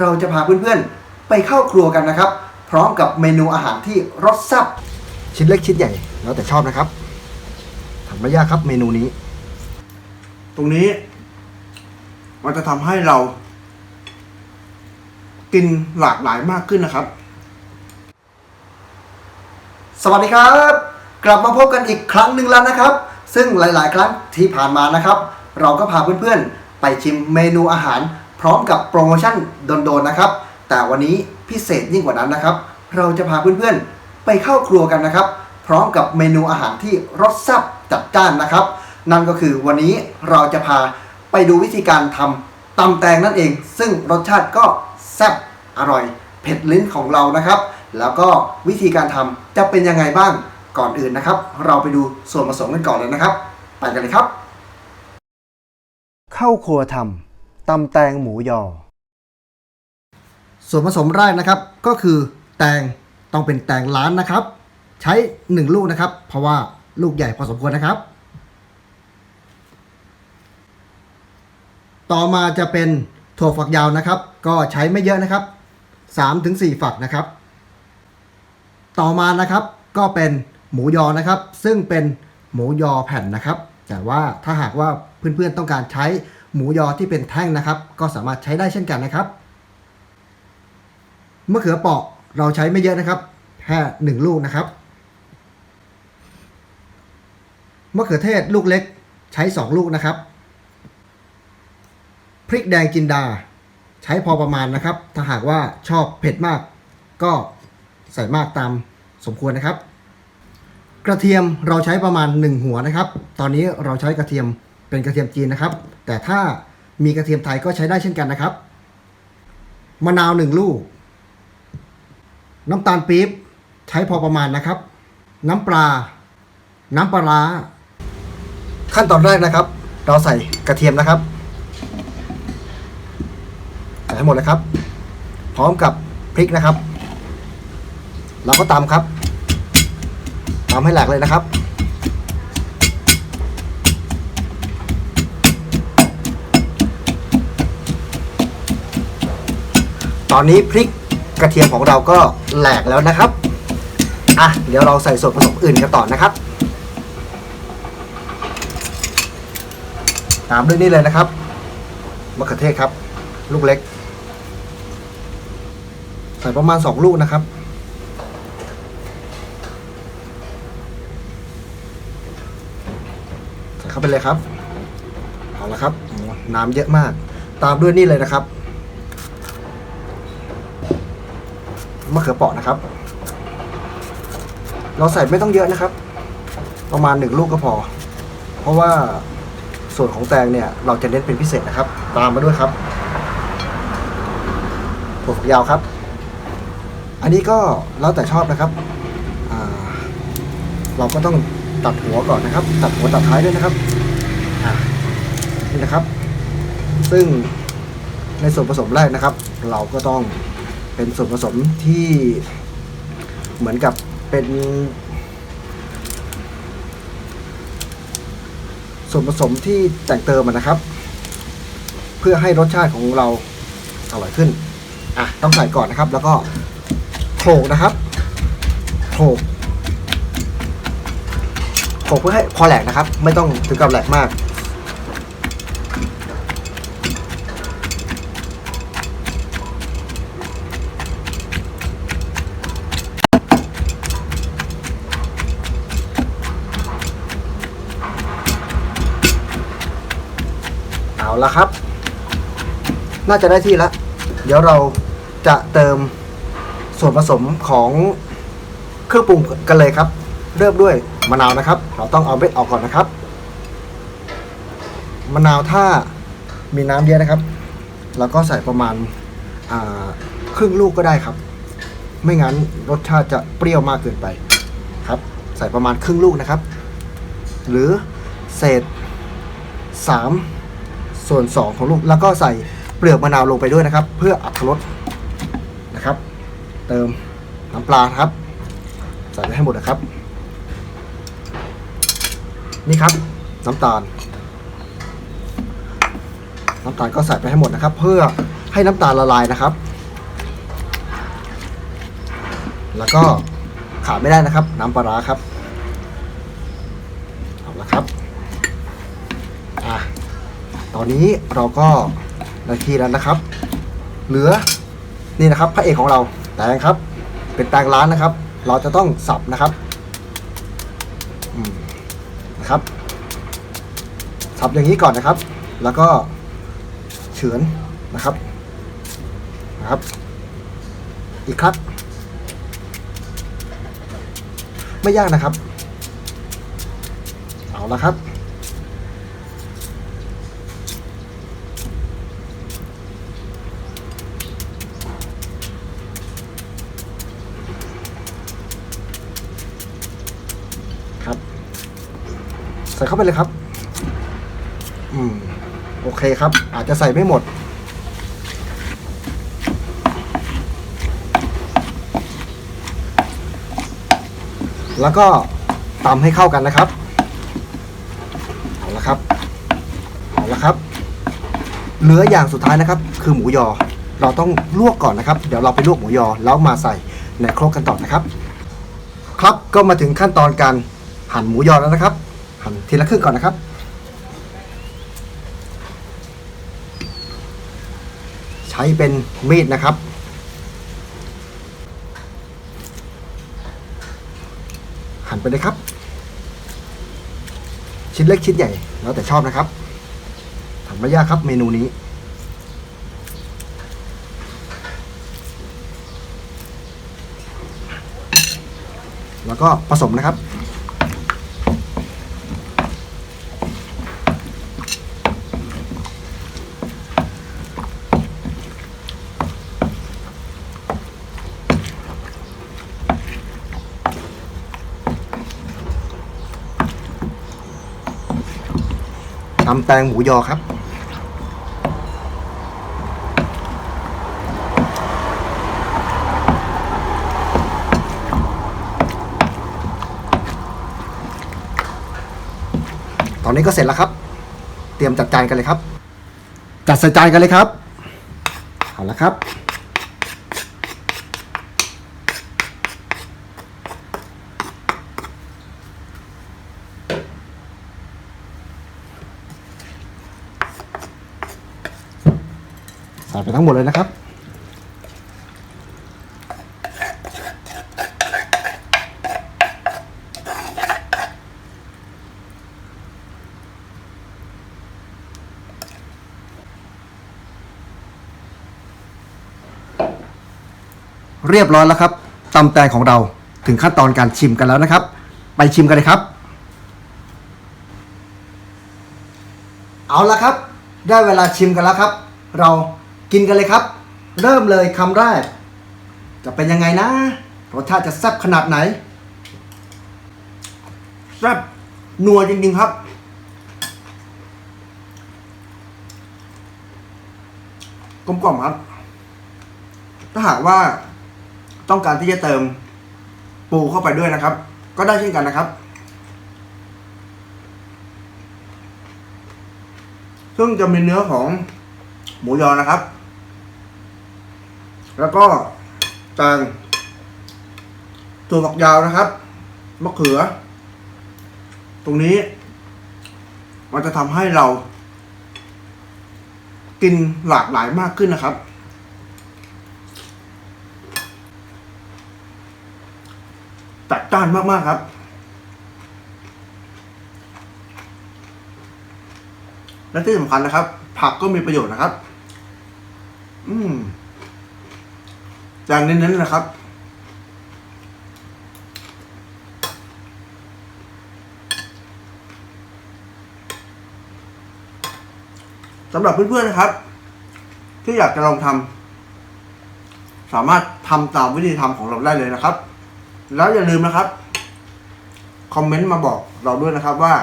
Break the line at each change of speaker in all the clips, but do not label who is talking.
เราจะพาเพื่อนๆ ไปเข้าครัวกันนะครับ พร้อมกับเมนูอาหารที่รสแซ่บชิ้นเล็กชิ้นใหญ่แล้วแต่ชอบนะครับทำไม่ยากครับเมนูนี้
ตรงนี้ มันจะทำให้เรา กินหลากหลายมากขึ้นนะครับ
สวัสดีครับ กลับมาพบกันอีกครั้งหนึ่งแล้วนะครับ ซึ่งหลาย ๆ ครั้งที่ผ่านมานะครับ เราก็พาเพื่อนๆ ไปชิมเมนูอาหาร พร้อมกับโปรโมชั่นโดนๆนะครับ แต่วันนี้พิเศษยิ่งกว่านั้นนะครับ เราจะพาเพื่อนๆ ไปเข้าครัวกันนะครับ พร้อมกับเมนูอาหารที่รสแซ่บจัดจ้านนะครับ นั่นก็คือวันนี้เราจะพาไปดูวิธีการทำตำแตงนั่นเอง ซึ่งรสชาติก็แซ่บอร่อย เผ็ดลิ้นของเรานะครับ แล้วก็วิธีการทำจะเป็นยังไงบ้างก่อนอื่นนะครับ เราไปดูส่วนผสมกันก่อนเลยนะครับ ไปกันเลยครับ เข้าครัวทำ ตำแตงหมูยอ ส่วนผสมแรกนะครับก็คือแตงต้องเป็นแตงล้านนะครับ ใช้ 1 ลูกนะครับ เพราะว่าลูกใหญ่พอสมควรนะครับ ต่อมาจะเป็นถั่วฝักยาวนะครับ ก็ใช้ไม่เยอะนะครับ 3-4 ฝักนะครับ ต่อมานะครับก็เป็นหมูยอนะครับ ซึ่งเป็นหมูยอแผ่นนะครับ แต่ว่าถ้าหากว่าเพื่อนๆต้องการใช้ หมูยอที่เป็นแท่งนะครับ ก็สามารถใช้ได้เช่นกันนะครับมะเขือเปราะเราใช้ไม่เยอะนะครับแค่หนึ่งลูกนะครับมะเขือเทศลูกเล็กใช้สองลูกนะครับ พริกแดงจินดา ใช้พอประมาณนะครับ ถ้าหากว่าชอบเผ็ดมาก ก็ใส่มากตามสมควรนะครับ กระเทียมเราใช้ประมาณ 1 หัวนะครับ ตอนนี้เราใช้กระเทียม เป็นกระเทียมจีนนะครับ แต่ถ้ามีกระเทียมไทยก็ใช้ได้เช่นกันนะครับ มะนาว1ลูก น้ำตาลปี๊บใช้พอประมาณนะครับ น้ำปลา น้ำปลาร้าขั้นตอนแรกนะครับ เราใส่กระเทียมนะครับใส่ให้หมดเลยครับ พร้อมกับพริกนะครับ เราก็ตำครับตำให้แหลกเลยนะครับ ตอนนี้พริกกระเทียมของเราก็แหลกแล้วนะครับ อะ เดี๋ยวเราใส่ส่วนผสมอื่นกันต่อนะครับ ตามด้วยนี่เลยนะครับมะเขือเทศครับ ลูกเล็ก ใส่ประมาณสองลูกนะครับ ใส่เข้าไปเลยครับ เอาละครับ น้ำเยอะมาก ตามด้วยนี่เลยนะครับ มะเขือเปราะนะครับ เราใส่ไม่ต้องเยอะนะครับ ประมาณหนึ่งลูกก็พอ เพราะว่าส่วนของแตงเนี่ย เราจะเน้นเป็นพิเศษนะครับ ตามมาด้วยครับถั่วฝักยาวครับ อันนี้ก็แล้วแต่ชอบนะครับ เราก็ต้องตัดหัวก่อนนะครับ ตัดหัวตัดท้ายด้วยนะครับอ่านี่นะครับ ซึ่งในส่วนผสมแรกนะครับ เราก็ต้อง เป็นส่วนผสมที่เหมือนกับเป็น ส่วนผสมที่แต่งเติมนะครับ เพื่อให้รสชาติของเราอร่อยขึ้นอะต้องใส่ก่อนนะครับ แล้วก็โขลกนะครับโขลกโขลกเพื่อให้พอแหลกนะครับ ไม่ต้องถึงกับแหลกมาก เอาละครับ น่าจะได้ที่แล้วเดี๋ยวเราจะเติมส่วนผสมของเครื่องปรุงกันเลยครับ เริ่มด้วยมะนาวนะครับ เราต้องเอาเม็ดออกก่อนนะครับ มะนาวถ้ามีน้ำเยอะนะครับ เราก็ใส่ประมาณาครึ่งลูกก็ได้ครับ ไม่งั้นรสชาติจะเปรี้ยวมากเกินไปครับ ใส่ประมาณครึ่งลูกนะครับ หรือเศษสาม ส่วน 2 ของลูกแล้วก็ใส่เปลือกมะนาวลงไปด้วยนะครับ เพื่ออัตรสนะครับ เติมน้ำปลาครับใส่ไปให้หมดนะครับ นี่ครับน้ำตาล น้ำตาลก็ใส่ไปให้หมดนะครับ เพื่อให้น้ำตาลละลายนะครับ แล้วก็ขาดไม่ได้นะครับ น้ำปลาครับ ตอนนี้เราก็ได้ที่แล้วนะครับ เหลือนี่นะครับ พระเอกของเราแตงครับ เป็นแตงร้านนะครับ เราจะต้องสับนะครับนะครับ สับอย่างนี้ก่อนนะครับ แล้วก็เฉือนนะครับนะครับ อีกครับ ไม่ยากนะครับ เอาละครับ ใส่เข้าไปเลยครับ อืม โอเคครับ อาจจะใส่ไม่หมด แล้วก็ตำให้เข้ากันนะครับ เอาละครับ เอาละครับ เหลืออย่างสุดท้ายนะครับ คือหมูยอ เราต้องลวกก่อนนะครับ เดี๋ยวเราไปลวกหมูยอแล้วมาใส่ในครกกันต่อนะครับ ครับก็มาถึงขั้นตอนการหั่นหมูยอแล้วนะครับ หั่นทีละครึ่งก่อนนะครับ ใช้เป็นมีดนะครับ หั่นไปเลยครับ ชิ้นเล็กชิ้นใหญ่ แล้วแต่ชอบนะครับทำไม่ยากครับเมนูนี้แล้วก็ผสมนะครับ ตำแตงหมูยอครับ ตอนนี้ก็เสร็จแล้วครับ เตรียมจัดจานกันเลยครับ จัดใส่จานกันเลยครับ เอาละครับ ส่ไปทั้งหมดเลยนะครับ เรียบร้อยแล้วครับตำแตงของเราถึงขั้นตอนการชิมกันแล้วนะครับ ไปชิมกันเลยครับ เอาละครับ ได้เวลาชิมกันแล้วครับ เรา กินกันเลยครับ เริ่มเลยคำแรก จะเป็นยังไงนะ รสชาติจะแซ่บขนาดไหน
แซ่บนัวจริงๆครับ กลมกล่อมครับ ถ้าหากว่าต้องการที่จะเติมปูเข้าไปด้วยนะครับ ก็ได้เช่นกันนะครับ ซึ่งจะมีเนื้อของหมูยอนะครับ แล้วก็แตงตัวฝักยาวนะครับมะเขือ ตรงนี้ มันจะทำให้เรา กินหลากหลายมากขึ้นนะครับ จัดจ้านมากๆครับและที่สำคัญนะครับ ผักก็มีประโยชน์นะครับ อืม อย่างเน้นๆนะครับ สำหรับเพื่อนๆนะครับ ที่อยากจะลองทำสามารถทำตามวิธีทำของเราได้เลยนะครับ แล้วอย่าลืมนะครับ คอมเมนต์มาบอกเราด้วยนะครับว่า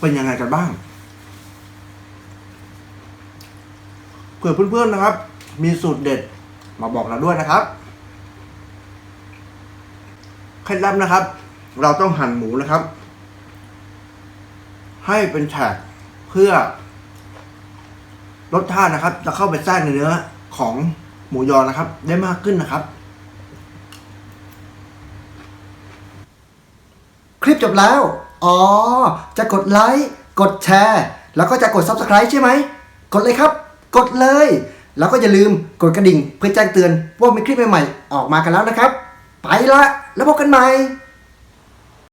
เป็นยังไงกันบ้างเผื่อเพื่อนๆนะครับ มีสูตรเด็ด มาบอกเราด้วยนะครับเคล็ดลับนะครับ เราต้องหั่นหมูนะครับ ให้เป็นแฉกเพื่อลดท่านะครับ จะเข้าไปแทรกในเนื้อของหมูยอนะครับ ได้มากขึ้นนะครับ
คลิปจบแล้ว อ๋อ จะกดไลค์ กดแชร์ แล้วก็จะกด Subscribe ใช่ไหม กดเลยครับ กดเลย แล้วก็อย่าลืมกดกระดิ่งเพื่อแจ้งเตือนว่ามีคลิปใหม่ๆออกมากันแล้วนะครับ ไปละแล้วพบกันใหม่